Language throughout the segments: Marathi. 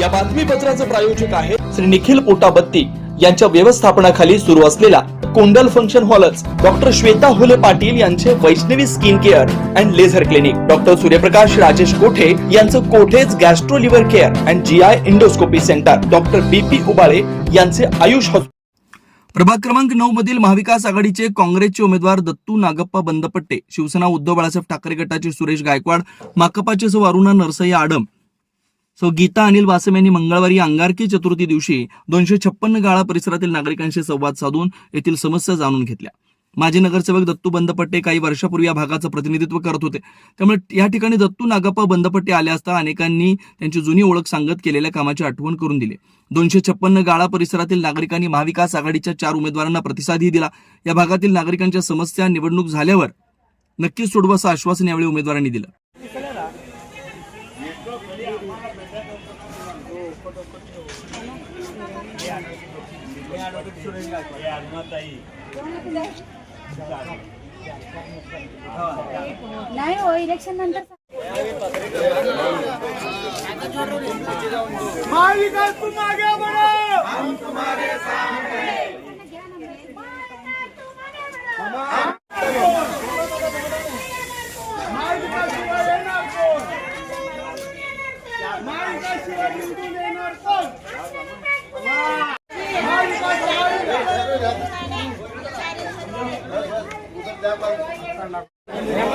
या बातमीपत्राचं प्रायोजक आहे श्री निखिल पोटाबत्ती. यांच्या व्यवस्थापनाखाली सुरू असलेला कोंडल फंक्शन हॉलच डॉक्टर श्वेता होले पाटील यांचे Vaishnavi skin care and laser clinic. Doctor Suryaprakash Rajesh Kothe यांचं कोठेज gastro liver care and G I endoscopy centre. Doctor B P Ubale यांचे आयुष हॉस्पिटल प्रभाग क्रमांक नऊ मधील महाविकास आघाडीचे काँग्रेसचे उमेदवार दत्तू नागप्पा बंदपट्टे शिवसेना उद्धव बाळासाहेब ठाकरे गटाचे सुरेश गायकवाड माकपाचे सौ अरुणा नरसय्या आडम सो गीता अनिल वासम यांनी मंगळवारी अंगारकी चतुर्थी दिवशी दोनशे छप्पन्न गाळा परिसरातील नागरिकांशी संवाद साधून येथील समस्या जाणून घेतल्या. माजी नगरसेवक दत्तू बंदपट्टे काही वर्षापूर्वी या भागाचं प्रतिनिधित्व करत होते. त्यामुळे या ठिकाणी दत्तू नागप्पा बंदपट्टे आले असता अनेकांनी त्यांची जुनी ओळख सांगत केलेल्या कामाची आठवण करून दिली. दोनशे छप्पन्न गाळा परिसरातील नागरिकांनी महाविकास आघाडीच्या चार उमेदवारांना प्रतिसादही दिला. या भागातील नागरिकांच्या समस्या निवडणूक झाल्यावर नक्कीच सोडवू असं आश्वासन यावेळी उमेदवारांनी दिलं. नाही हो इलेक्शन नंतर महाविकास तुम आगे बढ़ो हम तुम्हारे महाविकास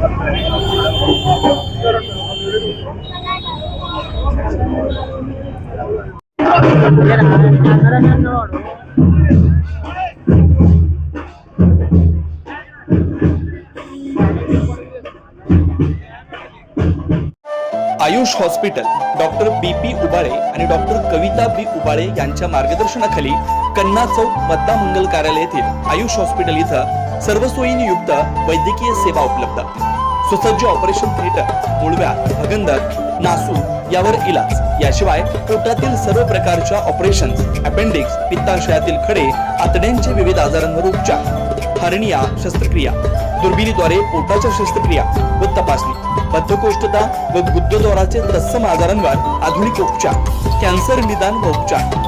Ayush hospital doctor B P Ubale आणि डॉक्टर कविता बी उबाळे यांच्या मार्गदर्शनाखाली कन्ना चौक मद्दा मंगल कार्यालय येथील आयुष हॉस्पिटल इथं सर्व युक्त वैद्यकीय सेवा उपलब्ध. सुसज्ज ऑपरेशन थिएटर गुळव्या भगंदर नासू यावर इलाज. याशिवाय पोटातील सर्व प्रकारच्या ऑपरेशन अपेंडिक्स पित्ताशयातील खडे आतड्यांचे विविध आजारांवर उपचार. हर्निया शस्त्रक्रिया. दुर्बिणीद्वारे पोटाच्या शस्त्रक्रिया व तपासणी. बद्धकोष्ठता व गुद्धद्वाराचे तत्सम आजारांवर आधुनिक उपचार. कॅन्सर निदान व उपचार.